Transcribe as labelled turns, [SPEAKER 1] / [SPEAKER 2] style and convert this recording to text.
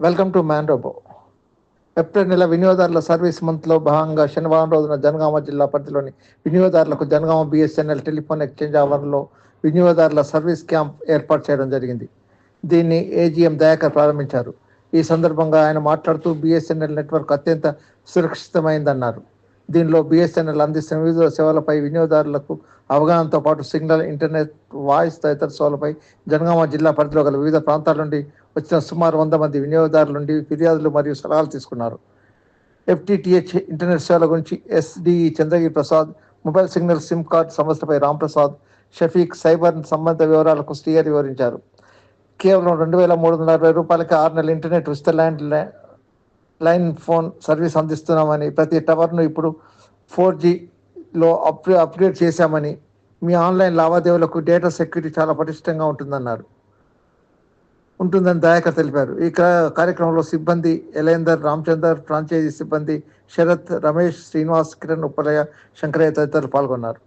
[SPEAKER 1] Welcome to man robo April నెల వినియోగదారుల service మంత్లో భాగంగా శనివారం రోజున జనగామ జిల్లా పరిధిలోని వినియోగదారులకు జనగామ బిఎస్ఎన్ఎల్ టెలిఫోన్ ఎక్స్చేంజ్ ఆవరణలో వినియోగదారుల సర్వీస్ క్యాంప్ ఏర్పాటు చేయడం జరిగింది. దీన్ని ఏజీఎం దయాకర్ ప్రారంభించారు. ఈ సందర్భంగా ఆయన మాట్లాడుతూ బిఎస్ఎన్ఎల్ నెట్వర్క్ అత్యంత సురక్షితమైందన్నారు. దీనిలో బిఎస్ఎన్ఎల్ అందిస్తున్న వివిధ సేవలపై వినియోగదారులకు అవగాహనతో పాటు సిగ్నల్ ఇంటర్నెట్ వాయిస్ తదితర సేవలపై జనగామ జిల్లా పరిధిలో గల వివిధ ప్రాంతాల నుండి వచ్చిన సుమారు వంద మంది వినియోగదారుల నుండి ఫిర్యాదులు మరియు సలహాలు తీసుకున్నారు. ఎఫ్టీటీహెచ్ ఇంటర్నెట్ సేవల గురించి SDE Chandragiri Prasad mobile signal SIM card సమస్యపై రాంప్రసాద్ షఫీక్ సైబర్ సంబంధిత వివరాలకు శ్రీహరి వివరించారు. కేవలం రెండు వేల మూడు వందల అరవై రూపాయలకి ఆరు నెలల ఇంటర్నెట్ ఉచిత ల్యాండ్ లైన్ ఫోన్ సర్వీస్ అందిస్తున్నామని ప్రతి టవర్ను ఇప్పుడు ఫోర్ జీలో అప్ అప్గ్రేడ్ చేశామని మీ ఆన్లైన్ లావాదేవీలకు డేటా సెక్యూరిటీ చాలా పటిష్టంగా ఉంటుందన్నారు. ఉంటుందని దయాకర్ తెలిపారు. ఈ కార్యక్రమంలో సిబ్బంది ఎలేందర్ రామచందర్ ఫ్రాంచైజీ సిబ్బంది శరత్ రమేష్ శ్రీనివాస్ కిరణ్ ఉప్పలయ్య శంకరయ్య తదితరులు పాల్గొన్నారు.